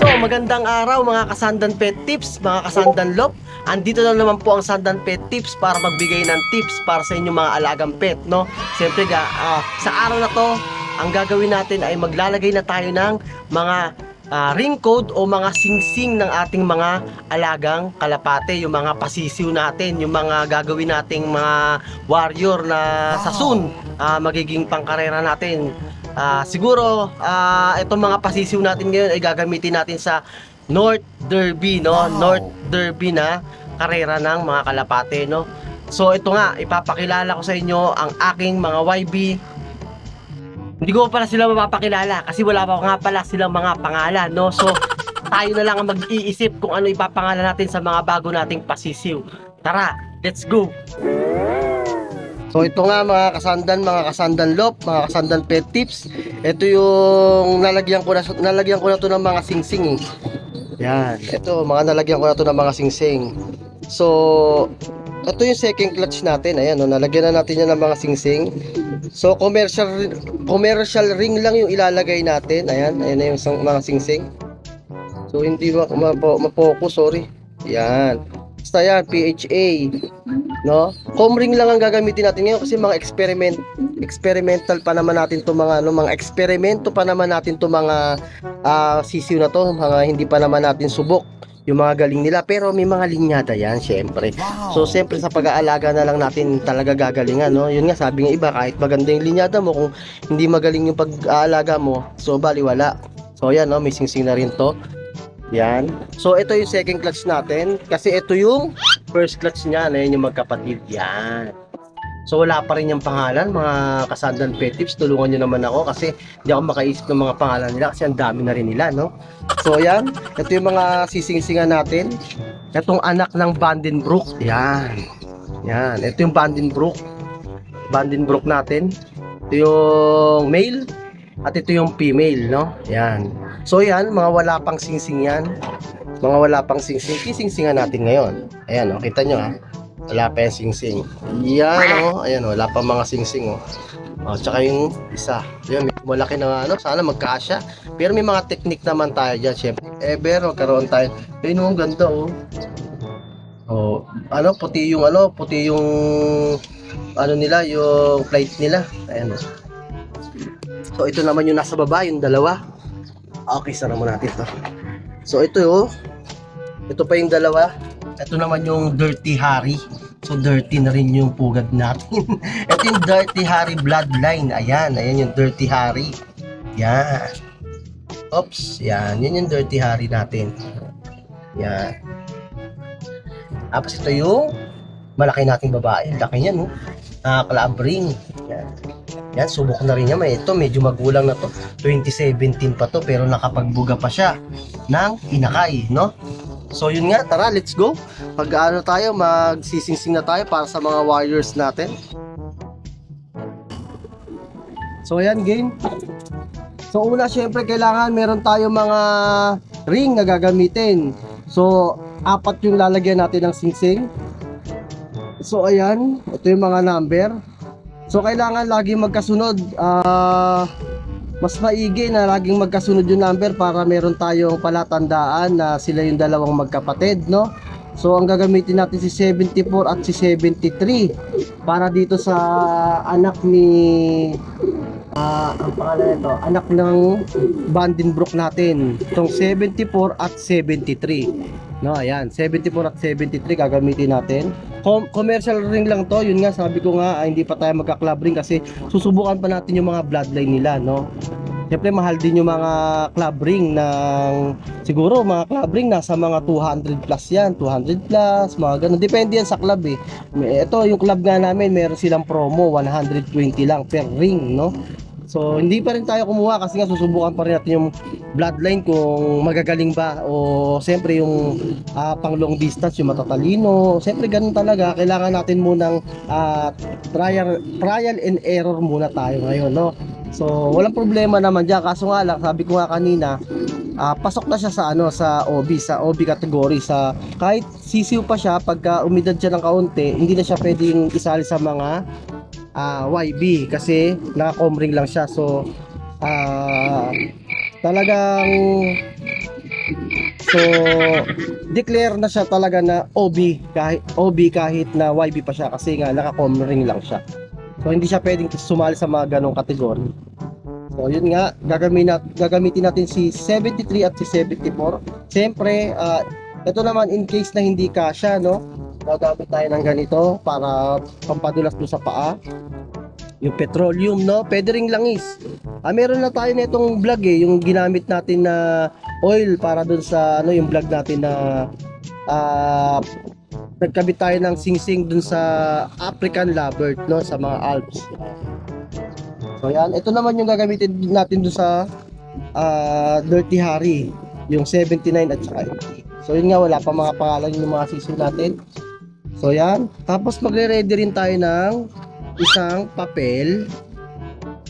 So, magandang araw mga kasandan pet tips, mga kasandan lop. Andito na naman po ang Sandan Pet Tips para magbigay ng tips para sa inyong mga alagang pet, no? Siyempre, ga, ah, sa araw na to, ang gagawin natin ay maglalagay na tayo ng mga ah, ring code o mga singsing ng ating mga alagang kalapate, yung mga pasisiw natin, yung mga gagawin nating mga warrior na sa soon ah, magiging pangkarera natin. Ah, siguro ah, itong mga pasisiw natin ngayon ay gagamitin natin sa North Derby, no? North Derby na karera ng mga kalapate, no? So ito nga, ipapakilala ko sa inyo ang aking mga YB. Hindi ko pala sila mapapakilala kasi wala pa nga pala silang mga pangalan, no? So tayo na lang ang mag-iisip kung ano ipapangalan natin sa mga bago nating pasisiw. Tara, let's go! So ito nga mga kasandan, mga kasandan lop, mga kasandan pet tips. Ito yung nalagyan ko na nalagyan ko na to ng mga singsing. Eh. Yan. Ito, mga nalagyan ko na to ng mga singsing. So, ito yung second clutch natin. Ayan, no, nalagyan na natin yan ng mga singsing. So, commercial commercial ring lang yung ilalagay natin. Ayan, ayan na yung mga singsing. So, hindi ma- mapo- mapokus, sorry. Yan. Basta yan, PHA. No? Comring lang ang gagamitin natin ngayon kasi mga experiment experimental pa naman natin to mga ano, mga eksperimento pa naman natin to mga ah, sisiw na to, mga hindi pa naman natin subok yung mga galing nila. Pero may mga linyada yan syempre. So syempre sa pag-aalaga na lang natin talaga gagalingan no? Yun nga sabi ng iba kahit maganda yung linyada mo kung hindi magaling yung pag-aalaga mo so baliwala. So yan no? May singsing na rin to yan so ito yung second clutch natin kasi ito yung first clutch niya na yun yung magkapatid yan So wala pa rin yung pangalan, mga kasandan pet tips, tulungan nyo naman ako kasi hindi ako makaisip ng mga pangalan nila kasi ang dami na rin nila, no? So yan, ito yung mga sisingsingan natin. Itong anak ng Vandenbroek, yan. Yan, ito yung Vandenbroek. Vandenbroek natin. Ito yung male at ito yung female, no? Yan. So yan, mga wala pang singsing yan. Mga wala pang singsing. Sisingsingan natin ngayon. Ayan, oh, kita nyo ha. Wala pa yung singsing. Yan oh, ayan oh, wala pa mga singsing oh. Oh, tsaka yung isa. May malaki na ano, sana magkasya. Pero may mga technique naman tayo diyan, syempre. Ever magkaroon tayo. Ayun oh, ganda oh. Oh, ano, puti yung ano, puti yung ano nila, yung plate nila. Ayan oh. So ito naman yung nasa baba, yung dalawa. Okay, sara mo natin to. So ito oh. Ito pa yung dalawa. Ito naman yung Dirty Harry. So dirty na rin yung pugad natin. Ito yung Dirty Harry bloodline. Ayan, ayan yung Dirty Harry. Yan. Oops, yan. Yan yung Dirty Harry natin. Yan. Tapos ito yung malaki nating babae. Laki niya, no? Nakakalabring. Yan. Yan, subok na rin niya. May ito, medyo magulang na to. 2017 pa to, pero nakapagbuga pa siya ng inakay, no? So yun nga, tara, let's go. Pag ano tayo, magsisingsing na tayo para sa mga warriors natin. So ayan, game. So una, syempre, kailangan meron tayo mga ring na gagamitin. So, apat yung lalagyan natin ng singsing. So ayan, ito yung mga number. So kailangan lagi magkasunod. Ah... mas maigi na laging magkasunod yung number para meron tayong palatandaan na sila yung dalawang magkapatid, no? So, ang gagamitin natin si 74 at si 73 para dito sa anak ni ah ang pangalan nito, anak ng Vandenbroek natin. Itong 74 at 73. No, ayan, 74 at 73 gagamitin natin. Com- commercial ring lang to, yun nga sabi ko nga ah, hindi pa tayo magka-club ring kasi susubukan pa natin yung mga bloodline nila, no. Siyempre mahal din yung mga club ring ng siguro mga club ring nasa mga 200 plus yan, 200 plus, mga ganun. Depende yan sa club eh. Ito yung club nga namin, meron silang promo 120 lang per ring, no. So, hindi pa rin tayo kumuha kasi nga susubukan pa rin natin yung bloodline kung magagaling ba o siyempre yung ah, pang long distance yung matatalino. Siyempre ganun talaga, kailangan natin munang ah, trial trial and error muna tayo ngayon, no. So, walang problema naman diyan kaso nga lang sabi ko nga kanina, ah, pasok na siya sa ano sa OB sa OB category sa kahit sisiw pa siya pagka umidad siya ng kaunti, hindi na siya pwedeng isali sa mga ah, YB kasi naka-comring lang siya. So ah talagang So, declare na siya talaga na OB kahit OB kahit na YB pa siya kasi nga naka-com ring lang siya. So, hindi siya pwedeng sumali sa mga ganong kategory. So, yun nga, gagamitin, nat- gagamitin natin si 73 at si 74. Siyempre, ah, ito naman in case na hindi kasya, no? Gagamit tayo ng ganito para pampadulas doon sa paa. Yung petroleum, no? Pwede ring langis. Ah, meron na tayo na itong vlog eh, yung ginamit natin na oil para doon sa ano yung vlog natin na ah nagkabit tayo ng singsing dun sa African lovebird no sa mga Alps. So yan, ito naman yung gagamitin natin dun sa ah, Dirty Harry, yung 79 at saka 80. So yun nga wala pa mga pangalan yung mga season natin. So yan, tapos magre-ready rin tayo ng isang papel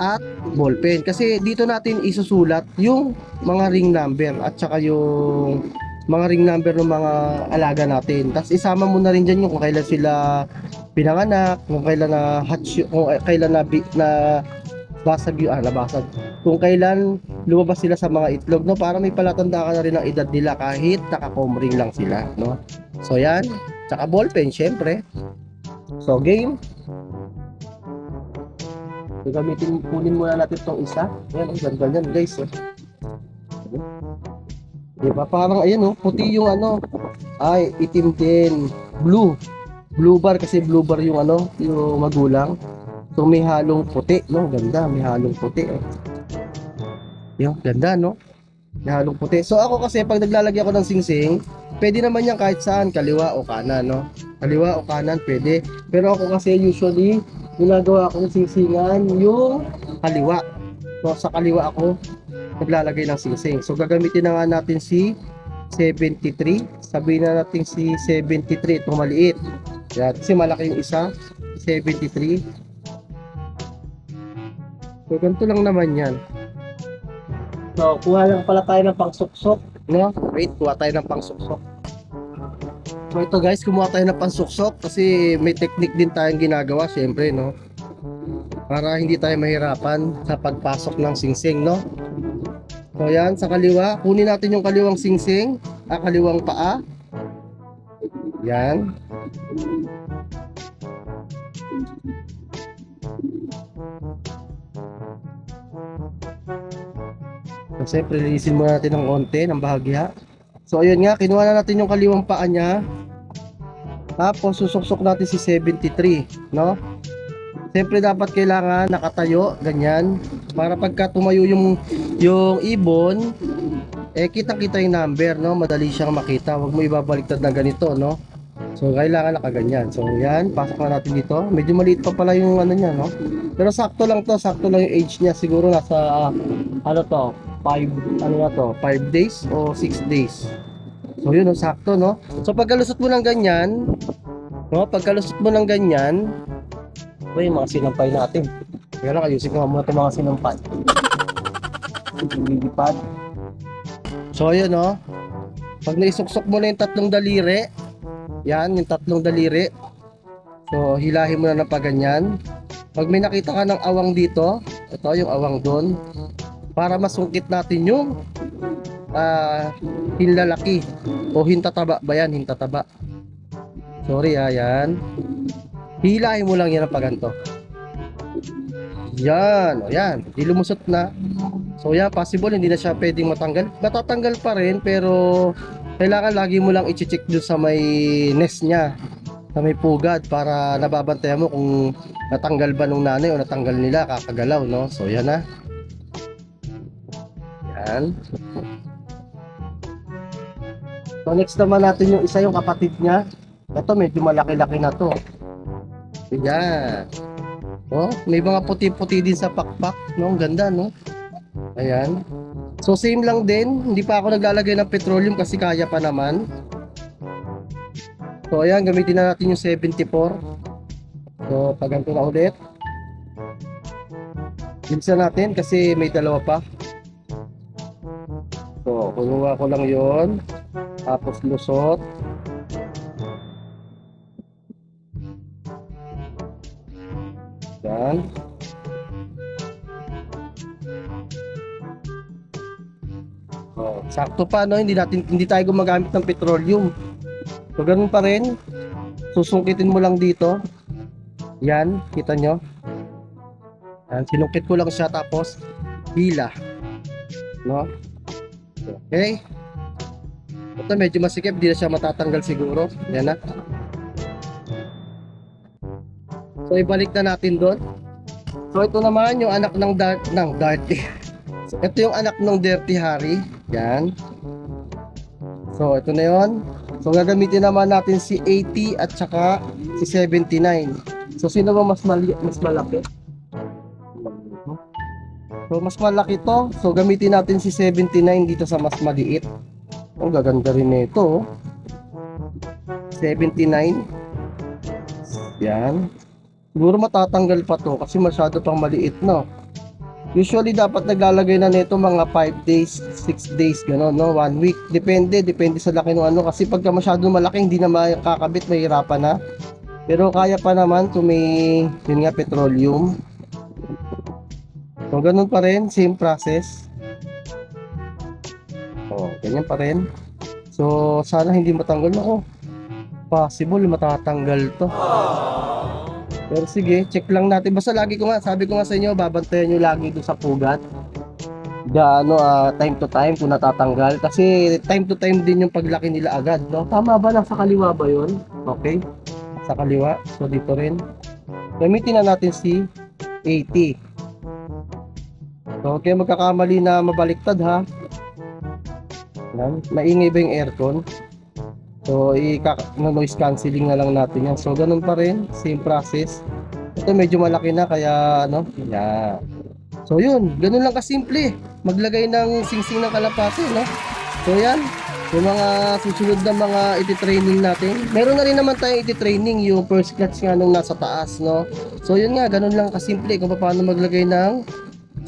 at ballpen kasi dito natin isusulat yung mga ring number at saka yung mga ring number ng mga alaga natin. Tapos isama mo na rin dyan yung kung kailan sila pinanganak, kung kailan na hatch, kung kailan na, na basag yung, ah, nabasag. Kung kailan lumabas sila sa mga itlog, no? Para may palatanda ka na rin ang edad nila kahit naka-comring lang sila, no? So yan, tsaka ballpen, syempre. So game. So, gamitin, kunin muna natin tong isa. Ayan, ang ganda niyan guys. Oh. Diba? Parang ayan oh, puti yung ano. Ay, itim din. Blue. Blue bar kasi blue bar yung ano, yung magulang. So may halong puti, no? Ganda, may halong puti. Oh. Yung ganda, no? May halong puti. So ako kasi pag naglalagay ako ng singsing, pwede naman yan kahit saan, kaliwa o kanan, no? Kaliwa o kanan, pwede. Pero ako kasi usually, ginagawa ko ng singsingan yung kaliwa. So sa kaliwa ako naglalagay ng singsing. So gagamitin na nga natin si 73. Sabihin na natin si 73 itong maliit. Yan, kasi malaki yung isa, 73. So ganito lang naman yan. So kuha lang pala tayo ng pangsuksok. No? Wait, kuha tayo ng pangsuksok. So ito guys, kumuha tayo ng pansuksok kasi may technique din tayong ginagawa syempre no. Para hindi tayo mahirapan sa pagpasok ng singsing no. So yan, sa kaliwa, kunin natin yung kaliwang singsing, ah, kaliwang paa. Yan. So, siyempre, linisin muna natin ng konti, ng bahagya. So, ayun nga, kinuha na natin yung kaliwang paa niya. Tapos, susuksok natin si 73, no? Siyempre, dapat kailangan nakatayo, ganyan. Para pagka tumayo yung, yung ibon, eh, kitang-kita yung number, no? Madali siyang makita. Huwag mo ibabaliktad na ganito, no? So, kailangan nakaganyan. So, yan, pasok na natin dito. Medyo maliit pa pala yung ano niya, no? Pero sakto lang to, sakto lang yung age niya. Siguro nasa, ah, ano to, 5, ano na to, 5 days o 6 days. So, yun, no, sakto, no? So, pagkalusot mo ng ganyan, no? Pagkalusot mo ng ganyan, yung mga sinampay natin. Kaya lang, ayusin ko muna itong mga sinampay. Lilipad. So, ayun, no? Pag naisuksok mo na yung tatlong daliri, yan, yung tatlong daliri. So, hilahin mo na ng paganyan. Pag may nakita ka ng awang dito, ito yung awang doon, para masungkit natin yung ah hinlalaki o hintataba ba yan, hintataba. Sorry ah, yan. Hilahin mo lang yan ng paganto. Yan, o yan. Di lumusot na. So yan, possible hindi na siya pwedeng matanggal. Matatanggal pa rin pero kailangan lagi mo lang i-check doon sa may nest niya sa may pugad para nababantayan mo kung natanggal ba nung nanay o natanggal nila kakagalaw no so yan na yan so next naman natin yung isa yung kapatid niya ito medyo malaki-laki na to yan oh may mga puti-puti din sa pakpak no ang ganda no ayan So same lang din, hindi pa ako naglalagay ng petroleum kasi kaya pa naman. So ayan, gamitin na natin yung 74. So paganto na ulit. Bilisan natin kasi may dalawa pa. So kunuha ko lang yon Tapos lusot. Yan. Oh, Sakto pa, no? Hindi, natin, hindi tayo gumagamit ng petroleum. So, ganun pa rin. Susungkitin mo lang dito. Yan, kita nyo. Yan, sinungkit ko lang siya tapos hila. No? Okay. Ito medyo masikip, di na siya matatanggal siguro. Yan na. So ibalik na natin doon. So ito naman yung anak ng dart ng Darty. So, ito yung anak ng Dirty Harry. Yan. So ito na yon. So gagamitin naman natin si 80 at saka si 79. So sino ba mas mali mas malaki? So mas malaki to. So gamitin natin si 79 dito sa mas maliit. Ang gaganda rin nito. oh. 79. Yan. Siguro matatanggal pa to kasi masyado pang maliit no. Usually dapat naglalagay na nito mga 5 days, 6 days gano'n no, 1 week. Depende, depende sa laki ng ano kasi pagka masyado malaki hindi na makakabit, mahirapan na. Pero kaya pa naman kung may yun nga petroleum. So ganun pa rin, same process. Oh, ganyan pa rin. So sana hindi matanggal ako. Possible matatanggal to. Pero sige, check lang natin. Basta lagi ko nga, sabi ko nga sa inyo, babantayan nyo lagi doon sa pugat. Gaano, ah, time to time kung natatanggal. Kasi time to time din yung paglaki nila agad, no? Tama ba? Nasa kaliwa ba yun? Okay. Sa kaliwa. So, dito rin. Gamitin na natin si 80. So, okay, magkakamali na mabaliktad, ha? Yan. Maingay ba yung aircon? So, i-noise cancelling na lang natin yan. So, ganun pa rin. Same process. Ito medyo malaki na kaya ano. Yan. So, yun. Ganun lang kasimple. Maglagay ng singsing ng kalapati, no? So, yan. Yung mga susunod na mga iti-training natin. Meron na rin naman tayong iti-training yung first clutch nga nung nasa taas, no? So, yun nga. Ganun lang kasimple kung paano maglagay ng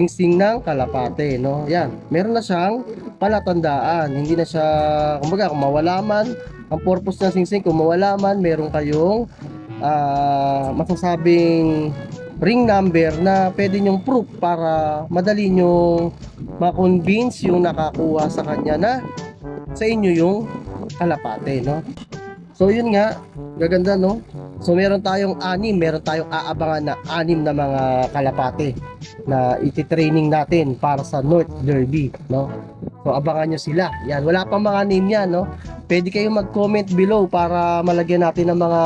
singsing ng kalapate, no? Yan. Meron na siyang palatandaan. Hindi na siya, kumbaga, kung mawala man, ang purpose ng singsing, kung mawala man, meron kayong ah, masasabing ring number na pwede nyong proof para madali nyong ma-convince yung nakakuha sa kanya na sa inyo yung kalapate, no? So, yun nga, gaganda, no? So, meron tayong anim, meron tayong aabangan na anim na mga kalapate na iti-training natin para sa North Derby, no? So, abangan nyo sila. Yan, wala pang mga name yan, no? Pwede kayong mag-comment below para malagyan natin ng mga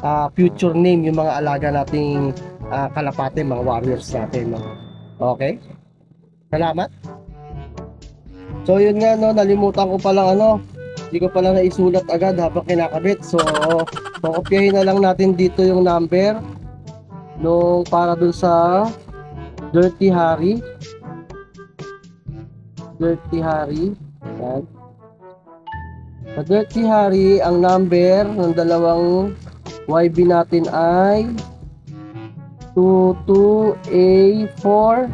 ah, future name yung mga alaga nating ah, kalapate, mga warriors natin, no? Okay? Salamat. So, yun nga, no? Nalimutan ko palang, ano? Hindi ko pala naisulat agad habang kinakabit. So, pakopyahin na lang natin dito yung number nung para dun sa Dirty Harry. Dirty Harry. Yan. Sa Dirty Harry, ang number ng dalawang YB natin ay 22A4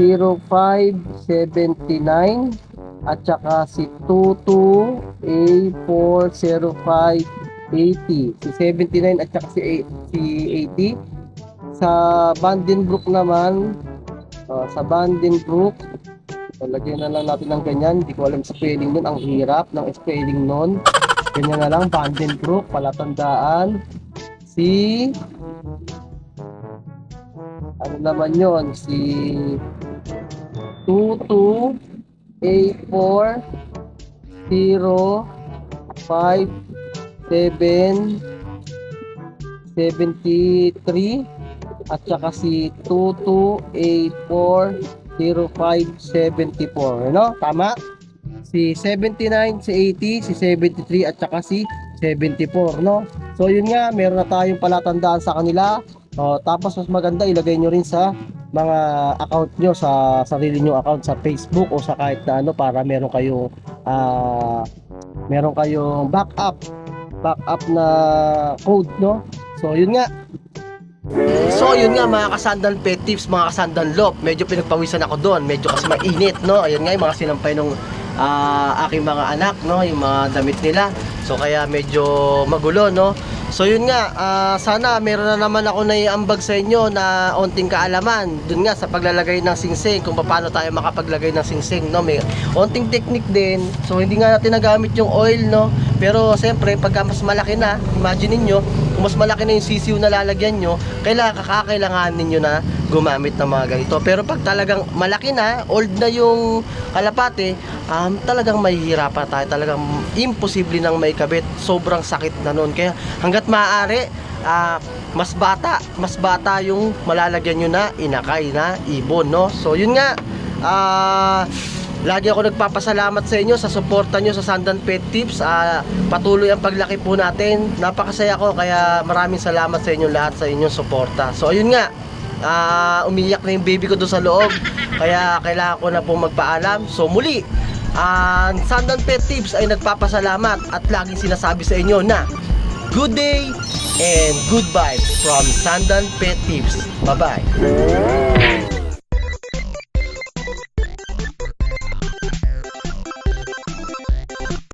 0579 at saka si 22A40580 si 79 at saka si, si 80 sa Vandenbroek naman uh, sa Vandenbroek so, lagyan na lang natin ng ganyan. Hindi ko alam spelling nun ang hirap ng spelling nun. Ganyan na lang Vandenbroek palatandaan. Si ano naman yon si 22 A4 0 5 7 73 at saka si 22 A4 05 74 ano tama? Si 79 si 80 si 73 at saka si 74 no? So yun nga meron na tayong palatandaan sa kanila oh, tapos mas maganda ilagay nyo rin sa mga account nyo sa sarili nyo account sa Facebook o sa kahit na ano para meron kayong ah meron kayong backup backup na code no? So yun nga. So yun nga mga kasandal pet tips, mga kasandal lop. Medyo pinagpawisan ako doon, medyo kasi mainit no? Ayun nga yung mga sinampay ng ah, aking mga anak no? Yung mga damit nila. So kaya medyo magulo no So yun nga, ah, sana meron na naman ako naiambag sa inyo na onting kaalaman dun nga sa paglalagay ng singsing kung paano tayo makapaglagay ng singsing no? May onting technique din. So hindi nga natin nagamit yung oil no? Pero siyempre pagka mas malaki na imagine niyo kung mas malaki na yung sisiw na lalagyan nyo kailangan kakakailangan ninyo na gumamit ng mga ganito pero pag talagang malaki na old na yung kalapate um, talagang mahihirapan tayo talagang imposible nang may kabit sobrang sakit na nun kaya hanggat maaari ah, mas bata mas bata yung malalagyan nyo na inakay na ibon no so yun nga ah Lagi ako nagpapasalamat sa inyo sa suporta nyo sa Sandan Pet Tips. Ah, patuloy ang paglaki po natin. Napakasaya ko kaya maraming salamat sa inyo lahat sa inyong suporta. So ayun nga, ah, umiyak na yung baby ko doon sa loob. Kaya kailangan ko na po magpaalam. So muli, ang Sandan Pet Tips ay nagpapasalamat at laging sinasabi sa inyo na good day and good vibes from Sandan Pet Tips. Bye-bye.